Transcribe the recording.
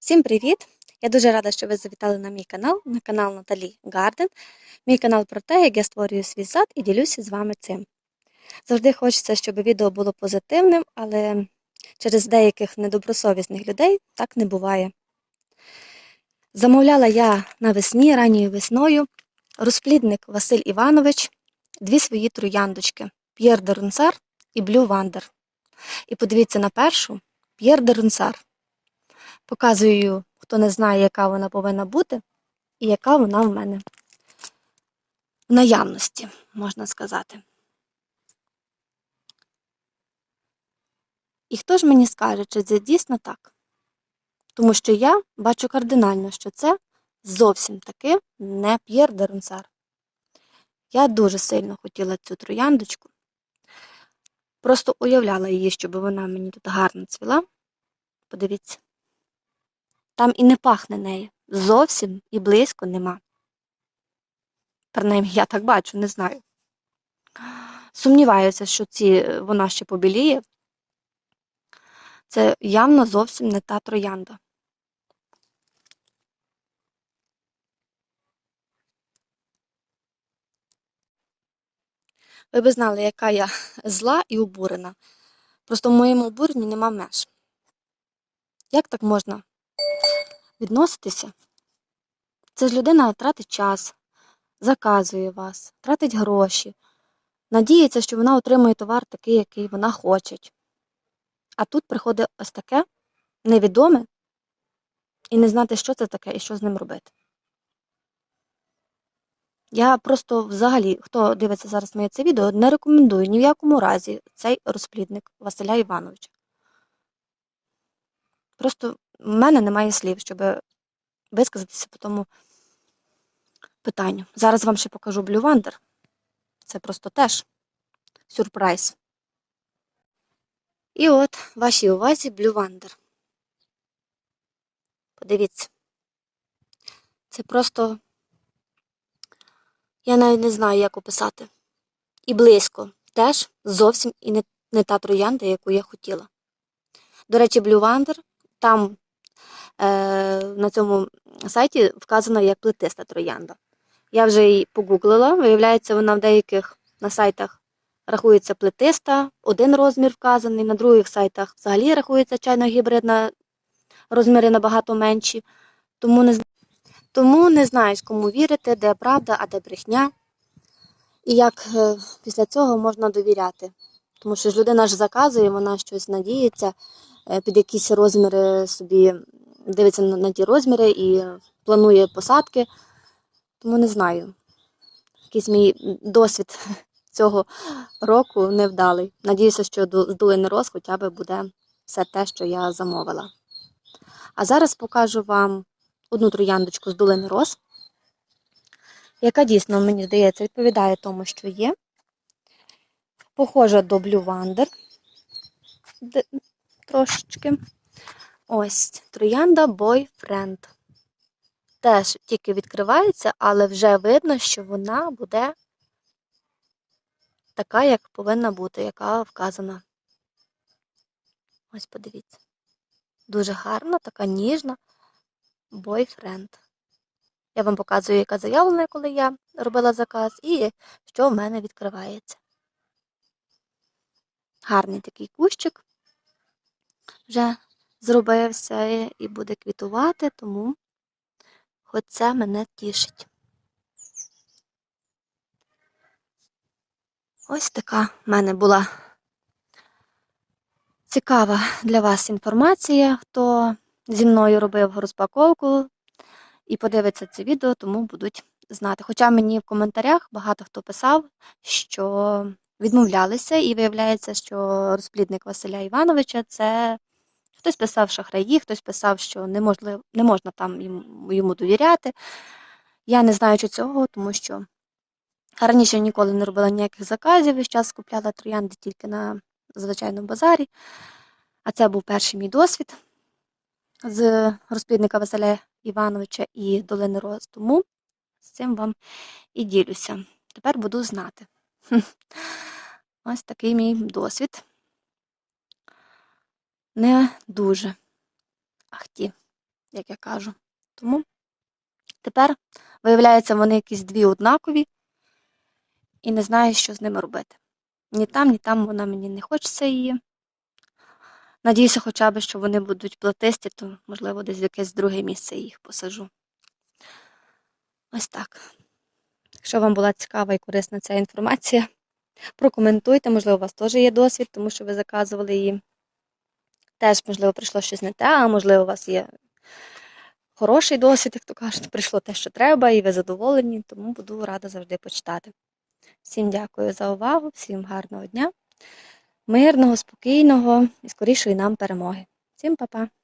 Всім привіт! Я дуже рада, що ви завітали на мій канал, на канал Наталі Гарден. Мій канал про те, як я створюю свій сад і ділюся з вами цим. Завжди хочеться, щоб відео було позитивним, але через деяких недобросовісних людей так не буває. Замовляла я навесні, ранньою весною, розплідник Василь Іванович, дві свої трояндочки П'єр де Рунсар і Блю Вандер. І подивіться на першу П'єр де Рунсар. Показую, хто не знає, яка вона повинна бути, і яка вона в мене в наявності, можна сказати. І хто ж мені скаже, чи це дійсно так? Тому що я бачу кардинально, що це зовсім таки не П'єр де. Я дуже сильно хотіла цю трояндочку. Просто уявляла її, щоб вона мені тут гарно цвіла. Подивіться. Там і не пахне нею. Зовсім і близько нема. Принаймні, я так бачу, не знаю. Сумніваюся, що ці, вона ще побіліє. Це явно зовсім не та троянда. Ви б знали, яка я зла і обурена. Просто в моєму обуренні нема меж. Як так можна відноситися? Це ж людина тратить час, заказує вас, тратить гроші, надіється, що вона отримує товар такий, який вона хоче. А тут приходить ось таке невідоме і не знати, що це таке і що з ним робити. Я просто взагалі, хто дивиться зараз моє це відео, не рекомендую ні в якому разі цей розплідник Василя Івановича. Просто в мене немає слів, щоб висказатися по тому питанню. Зараз вам ще покажу Blue Wonder. Це просто теж сюрприз. І от вашій увазі Blue Wonder. Подивіться. Це просто. Я навіть не знаю, як описати. І близько. Теж зовсім і не, не та троянда, яку я хотіла. До речі, Blue Wonder, там е, на цьому сайті вказано як плетиста троянда. Я вже її погуглила, виявляється, вона в деяких на сайтах рахується плетиста, один розмір вказаний, на других сайтах взагалі рахується чайно гібридна, розміри набагато менші. Тому не, тому не знаєш, кому вірити, де правда, а де брехня. І як е, після цього можна довіряти. Тому що ж людина ж заказує, вона щось надіється, під якісь розміри собі дивиться на, на ті розміри і планує посадки. Тому не знаю. Якийсь мій досвід цього року невдалий. Надіюся, що з долини хоча б буде все те, що я замовила. А зараз покажу вам одну трояндочку з долини роз, яка дійсно, мені здається, відповідає тому, що є. Похожа до Blue Wonder де- трошечки. Ось троянда Boyfriend. Теж тільки відкривається, але вже видно, що вона буде така, як повинна бути, яка вказана. Ось подивіться. Дуже гарна, така ніжна бойфренд. Я вам показую, яка заявлена, коли я робила заказ, і що в мене відкривається. Гарний такий кущик вже зробився і буде квітувати, тому хоч це мене тішить. Ось така в мене була цікава для вас інформація, хто зі мною робив розпаковку і подивиться це відео, тому будуть знати. Хоча мені в коментарях багато хто писав, що відмовлялися, і виявляється, що розплідник Василя Івановича це хтось писав шахраї, хтось писав, що неможливо, не можна там йому, довіряти. Я не знаю, чи цього, тому що раніше ніколи не робила ніяких заказів, весь час купляла троянди тільки на звичайному базарі. А це був перший мій досвід з розплідника Василя Івановича і Долини Роз. Тому з цим вам і ділюся. Тепер буду знати. Ось такий мій досвід. Не дуже ахті. як я кажу. Тому тепер, виявляється, вони якісь дві однакові, і не знаю, що з ними робити. Ні там, ні там вона мені не хочеться її. Надіюся, хоча б, що вони будуть платисті, то, можливо, десь в якесь друге місце їх посажу. Ось так. Якщо вам була цікава і корисна ця інформація, прокоментуйте, можливо, у вас теж є досвід, тому що ви заказували її. Теж, можливо, прийшло щось не те, а можливо, у вас є хороший досвід, як то кажуть, прийшло те, що треба, і ви задоволені, тому буду рада завжди почитати. Всім дякую за увагу, всім гарного дня, мирного, спокійного і скорішої нам перемоги. Всім па-па!